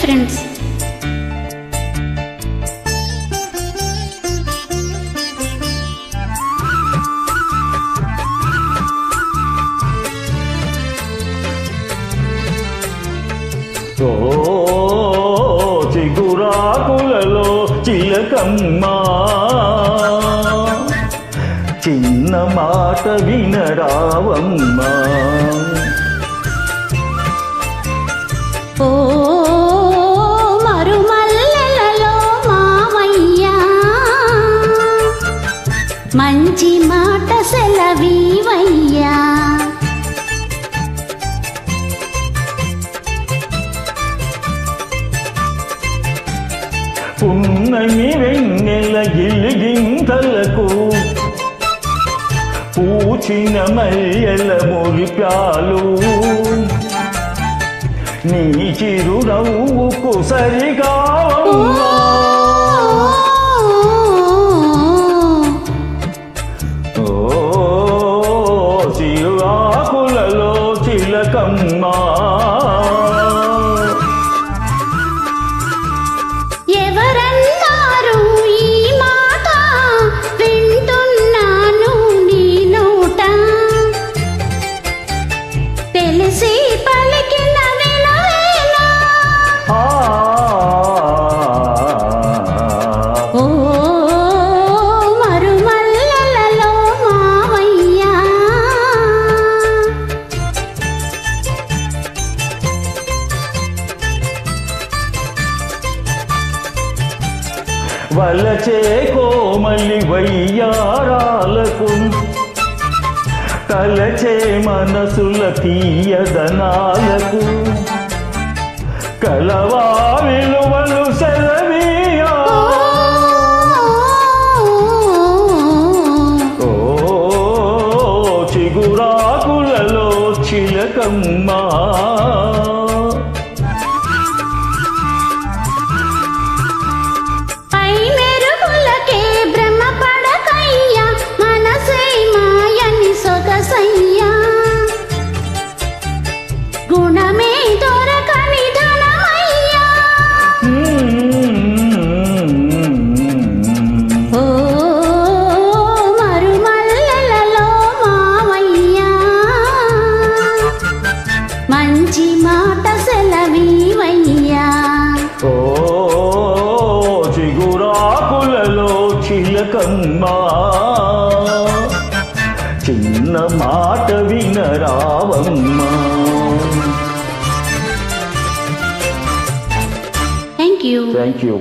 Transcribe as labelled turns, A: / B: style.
A: Friends
B: చిగురాకులలో చిలకమ్మా. చిన్న మాట వినరావమ్మా.
A: మంచి మాట సెలవీవయ్యా.
B: పున్నమి వెన్నెల గిలిగింతలకు పూచిన మల్లెల మురిపాలు నీ చిరునవ్వుకు సరిగావమ్మా ఓ చిరుఆకులలో చిలకమ్మా
A: నీ తెలిసి
B: వలచే కోమలి వయ్యారాలకు తలచే మనసుల తీయదనాలకు. కలవా విలువలు సెలవీయా. ఓ చిగురాకులలో చిలకమ్మా.
A: మంచి మాట సెలవీవయ్యా.
B: ఓ చిగురాకులలో చిలకమ్మా. చిన్న మాట వినరావమ్మా.
A: Thank you
B: thank you